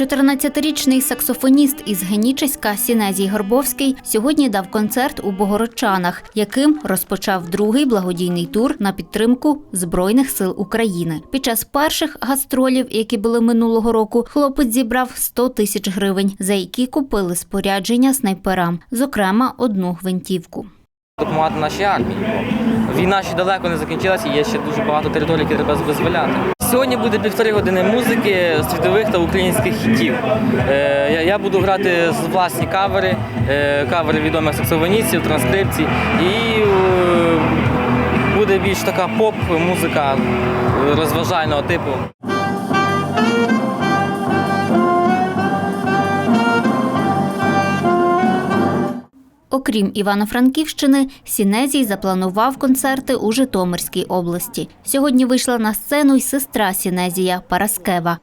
14-річний саксофоніст із Генічеська Сінезій Горбовський сьогодні дав концерт у Богородчанах, яким розпочав другий благодійний тур на підтримку Збройних сил України. Під час перших гастролів, які були минулого року, хлопець зібрав 100 тисяч гривень, за які купили спорядження снайперам, зокрема одну гвинтівку. допомагати нашій армії. Війна ще далеко не закінчилася, є ще дуже багато територій, які треба визволяти. Сьогодні буде півтори години музики світових та українських хітів. Е, я, буду грати власні кавери, е, кавери відомих саксофоністів, транскрипцій. І е, буде більш така поп-музика розважального типу. Окрім Івано-Франківщини, Сінезій запланував концерти у Житомирській області. Сьогодні вийшла на сцену й сестра Сінезія Параскева.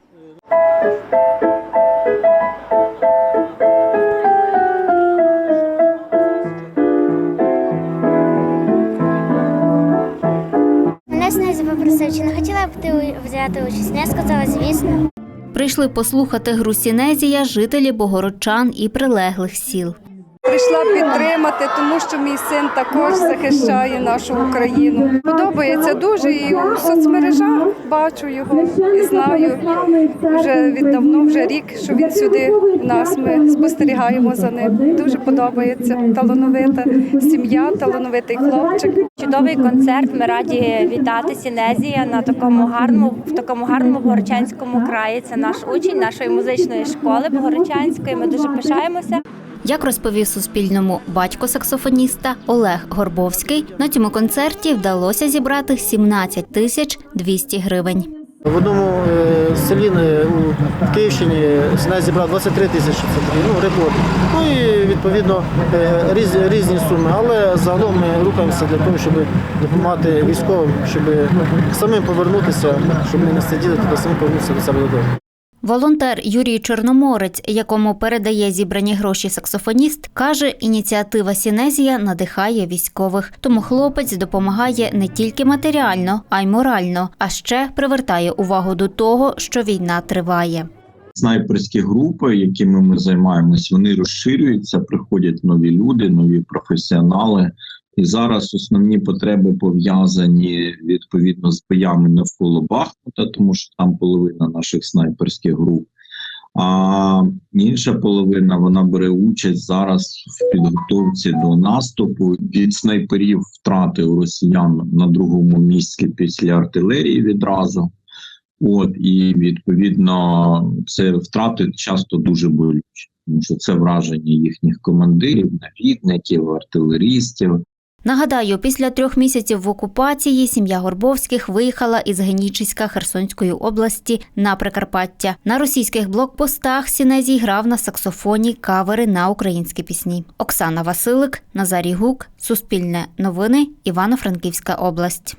Мене Снезі попросив, чи не хотіла б ти взяти участь. Ну, Я сказала, звісно. Прийшли послухати гру Сінезія жителі Богородчан і прилеглих сіл. Прийшла підтримати, тому що мій син також захищає нашу Україну. Подобається дуже і у соцмережах бачу його і знаю вже віддавно, вже рік, що він сюди в нас. Ми спостерігаємо за ним. Дуже подобається талановита сім'я, талановитий хлопчик. Чудовий концерт. Ми раді вітати Сінезія на такому гарному в такому гарному Богородчанському краї. Це наш учень нашої музичної школи Богородчанської. Ми дуже пишаємося. Як розповів Суспільному батько саксофоніста Олег Горбовський, на цьому концерті вдалося зібрати 17 тисяч 200 гривень. В одному е, селі е, у Київщині СНА зібрав 23 тисячі, ну, рекорд. Ну і відповідно е, різ, різні суми. Але загалом ми рухаємося для того, щоб допомагати військовим, щоб самим повернутися, щоб не сиділи туди, самі повернутися до себе додому. Волонтер Юрій Чорноморець, якому передає зібрані гроші саксофоніст, каже, ініціатива Сінезія надихає військових, тому хлопець допомагає не тільки матеріально, а й морально, а ще привертає увагу до того, що війна триває. снайперські групи, якими ми займаємось, вони розширюються, приходять нові люди, нові професіонали. І зараз основні потреби пов'язані відповідно з боями навколо Бахмута, тому що там половина наших снайперських груп. А інша половина вона бере участь зараз в підготовці до наступу. Від снайперів втрати у росіян на другому місці після артилерії відразу. От і відповідно це втрати часто дуже болючі, тому що це враження їхніх командирів, навідників, артилерістів. Нагадаю, після трьох місяців в окупації сім'я Горбовських виїхала із Генічиська Херсонської області на Прикарпаття. На російських блокпостах Сінезій грав на саксофоні кавери на українські пісні. Оксана Василик, Назарій Гук, Суспільне новини, Івано-Франківська область.